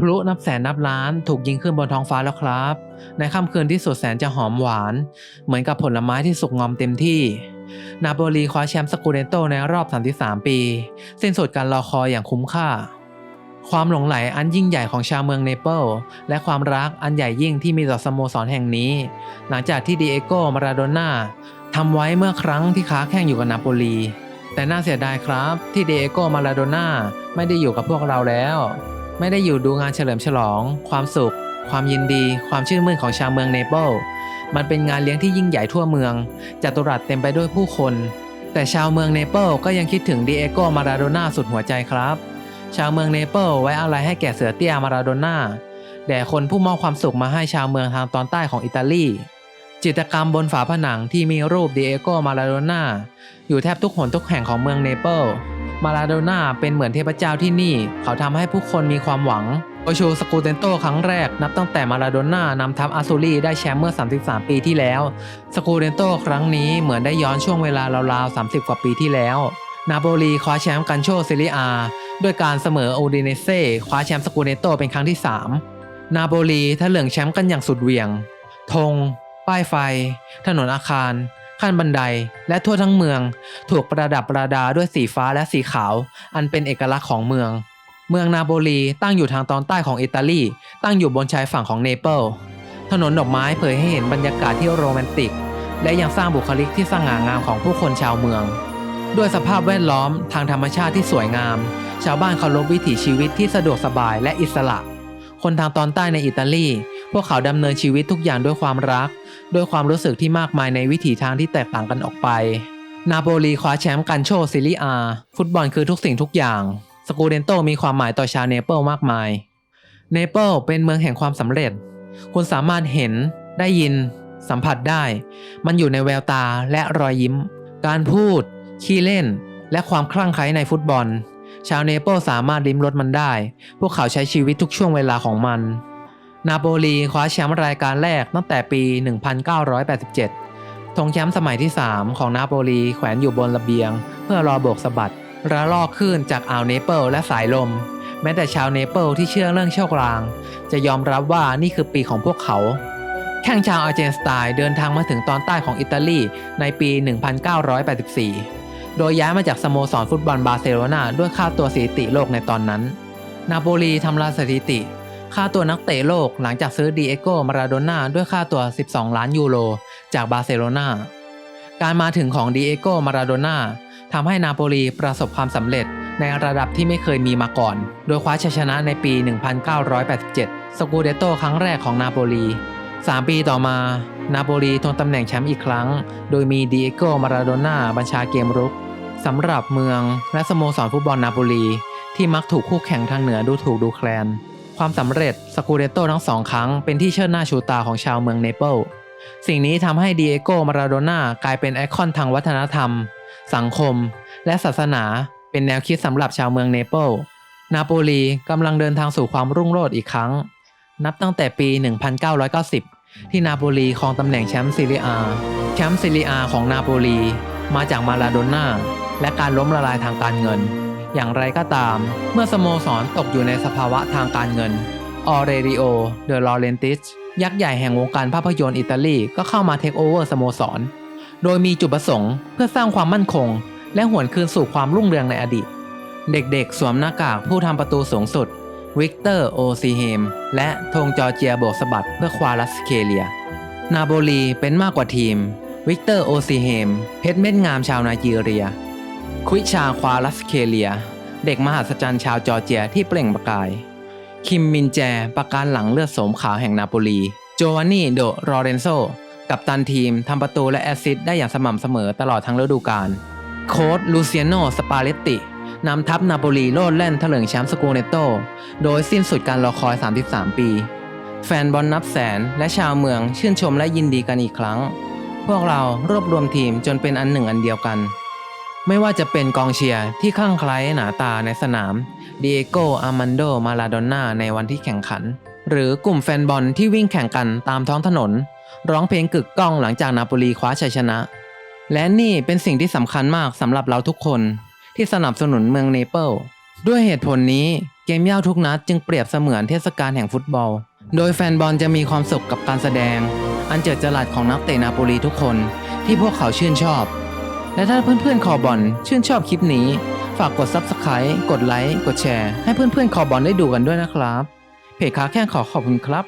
พลุนับแสนนับล้านถูกยิงขึ้นบนท้องฟ้าแล้วครับ ในค่ำคืนที่สุดแสนจะหอมหวาน เหมือนกับผลไม้ที่สุกงอมเต็มที่นาโปลีคว้าแชมป์สกูเดนโตในรอบ 33 ปี สิ้นสุดการรอคอยอย่างคุ้มค่า ความหลงไหลอันยิ่งใหญ่ของชาวเมืองเนเปิลและความรักอันใหญ่ยิ่งที่มีต่อสโมสรแห่งนี้ หลังจากที่ดิเอโกมาราโดน่าทำไว้เมื่อครั้งที่ค้าแข่งอยู่กับนาโปลี แต่น่าเสียดายครับที่ดิเอโกมาราโดน่าไม่ได้อยู่กับพวกเราแล้ว ไม่ได้อยู่ดูงานเฉลิมฉลอง ความสุข ความยินดี ความชื่นมื่นของชาวเมืองเนเปิลมันเป็นงานเลี้ยงที่ยิ่งใหญ่ทั่วเมืองจัตุรัสเต็มไปด้วยผู้คน แต่ชาวเมืองเนเปิลก็ยังคิดถึงดิเอโกมาราโดน่าสุดหัวใจครับ ชาวเมืองเนเปิลไว้อะไรให้แก่เสือเตี้ยมาราโดน่าแด่คนผู้มอบความสุขมาให้ชาวเมืองทางตอนใต้ของอิตาลีจิตรกรรมบนฝาผนังที่มีรูปดิเอโกมาราโดน่าอยู่แทบทุกหนทุกแห่งของเมืองเนเปิล มาราโดน่าเป็นเหมือนเทพเจ้าที่นี่ เขาทำให้ผู้คนมีความหวังโอชูสกูเตนโตครั้งแรกนับตั้งแต่มาราโดน่านำทัพอาซูรีได้แชมป์เมื่อ 33 ปีที่แล้ว สกูเดนโตครั้งนี้เหมือนได้ย้อนช่วงเวลาราวๆ 30 กว่าปีที่แล้ว นาโปลีคว้าแชมป์กันโชซิลิอา ด้วยการเสมอโอดิเนเซ่คว้าแชมป์สกูเดนโตเป็นครั้งที่ 3 นาโปลีทะเหลืองแชมป์กันอย่างสุดเหวี่ยง ธง ป้ายไฟ ถนนอาคาร ขั้นบันได และทั่วทั้งเมือง ถูกประดับประดาด้วยสีฟ้าและสีขาว อันเป็นเอกลักษณ์ของเมือง เมืองนาโปลีตั้งอยู่ทางตอนใต้ของอิตาลี ตั้งอยู่บนชายฝั่งของเนเปิลถนนดอกไม้เผยให้เห็นบรรยากาศที่โรแมนติก และยังสร้างบุคลิกที่สง่างามของผู้คนชาวเมือง ด้วยสภาพแวดล้อมทางธรรมชาติที่สวยงาม ชาวบ้านเคารพวิถีชีวิตที่สะดวกสบายและอิสระ คนทางตอนใต้ในอิตาลี พวกเขาดำเนินชีวิตทุกอย่างด้วยความรัก ด้วยความรู้สึกที่มากมายในวิถีทางที่แตกต่างกันออกไป นาโปลีคว้าแชมป์กันโชซิลิอา ฟุตบอลคือทุกสิ่งทุกอย่าง สกูเดนโตมีความหมายต่อชาวเนเปิลมากมาย เนเปิลเป็นเมืองแห่งความสำเร็จ คุณสามารถเห็น ได้ยิน สัมผัสได้ มันอยู่ในแววตาและรอยยิ้ม การพูด ขี้เล่น และความคลั่งไคล้ในฟุตบอล ชาวเนเปิลสามารถลิ้มรสมันได้ พวกเขาใช้ชีวิตทุกช่วงเวลาของมัน นาโปลีคว้าแชมป์รายการแรกตั้งแต่ปี 1987 ธงแชมป์สมัยที่ 3 ของนาโปลีแขวนอยู่บนระเบียง เพื่อรอโบกสะบัดระลอกคลื่นจากอ่าวเนเปิลและสายลม แม้แต่ชาวเนเปิลที่เชื่อเรื่องโชคลาง จะยอมรับว่านี่คือปีของพวกเขา แข่งชาวอาร์เจนสไตน์เดินทางมาถึงตอนใต้ของอิตาลีในปี 1984 โดยย้ายมาจากสโมสรฟุตบอลบาร์เซโลนาด้วยค่าตัวสถิติโลกในตอนนั้น นาโปลีทำลายสถิติ ค่าตัวนักเตะโลกหลังจากซื้อดีเอโกมาราโดน่าด้วยค่าตัว 12 ล้านยูโร จากบาร์เซโลนาการมาถึงของดีเอโกมาราโดน่าทำให้นาโปลีประสบความสำเร็จในระดับที่ไม่เคยมีมาก่อน โดยคว้าชัยชนะในปี 1987 สกูเดโตครั้งแรกของนาโปลี 3 ปีต่อมา นาโปลีทวงตำแหน่งแชมป์อีกครั้ง โดยมีดีเอโกมาราโดน่าบัญชาเกมรุกสำหรับเมืองและสโมสรฟุตบอลนาโปลี ที่มักถูกคู่แข่งทางเหนือดูถูกดูแคลน ความสำเร็จสกูเดโตทั้งสองครั้งเป็นที่เชิดหน้าชูตาของชาวเมืองเนเปิลสิ่งนี้ทำให้ดีเอโกมาราโดน่ากลายเป็นไอคอนทางวัฒนธรรม สังคม และศาสนาเป็นแนวคิดสำหรับชาวเมืองเนเปิลนาโปลีกำลังเดินทางสู่ความรุ่งโรจน์อีกครั้ง นับตั้งแต่ปี 1990 ที่นาโปลีครองตำแหน่งแชมป์ซีเรียอาแชมป์ซีเรียอาของนาโปลีมาจากมาราโดน่าและการล้มละลายทางการเงิน อย่างไรก็ตาม เมื่อสโมสรตกอยู่ในสภาวะทางการเงินออเรริโอเดอลอเรนติสยักษ์ใหญ่แห่งวงการภาพยนตร์อิตาลีก็เข้ามาเทคโอเวอร์สโมสร โดยมีจุดประสงค์เพื่อสร้างความมั่นคง และหวนคืนสู่ความรุ่งเรืองในอดีต เด็กๆ สวมหน้ากากผู้ทำประตูสูงสุด วิกเตอร์โอซีเฮม และธงจอร์เจียโบกสะบัดเพื่อควาลัสเคเลีย นาโบลีเป็นมากกว่าทีม วิกเตอร์โอซีเฮม เพชรเม็ดงามชาวไนจีเรีย ควิชาควาลัสเคเลีย เด็กมหัศจรรย์ชาวจอร์เจียที่เปล่งประกาย คิมมินแจประการหลังเลือดโสมขาวแห่งนาโปลี โจวานนี่โดโรเรนโซ กับตันทีมทำประตูและแอสซิสได้อย่างสม่ำเสมอตลอดทั้งฤดูกาล โค้ดลูเซียโนสปาเลตตินำทัพนาโปลีโลดแล่นเถลิงแชมป์สกูเนโต โดยสิ้นสุดการรอคอย 33 ปี แฟนบอลนับแสนและชาวเมืองชื่นชมและยินดีกันอีกครั้ง พวกเรารวบรวมทีมจนเป็นอันหนึ่งอันเดียวกัน ไม่ว่าจะเป็นกองเชียร์ที่ข้างไคล้หนาตาในสนามดิเอโกอาร์มันโด มาลาโดน่าในวันที่แข่งขัน หรือกลุ่มแฟนบอลที่วิ่งแข่งกันตามท้องถนน ร้องเพลงกึกก้องหลังจากนาโปลีคว้าชัยชนะ และนี่เป็นสิ่งที่สำคัญมากสำหรับเราทุกคน ที่สนับสนุนเมืองเนเปิลด้วยเหตุผลนี้เกมย่าวทุกนัดจึงเปรียบเสมือนเทศกาลแห่งฟุตบอล โดยแฟนบอลจะมีความสุขกับการแสดง อันเจิดจรัสของนักเตะนาโปลีทุกคนที่พวกเขาชื่นชอบ และถ้าเพื่อนๆคอบอลชื่นชอบคลิปนี้ ฝากกด Subscribe กดไลค์กดแชร์ให้เพื่อนๆคอบอลได้ดูกันด้วยนะครับ เพจค้าแข้งขอขอบคุณครับ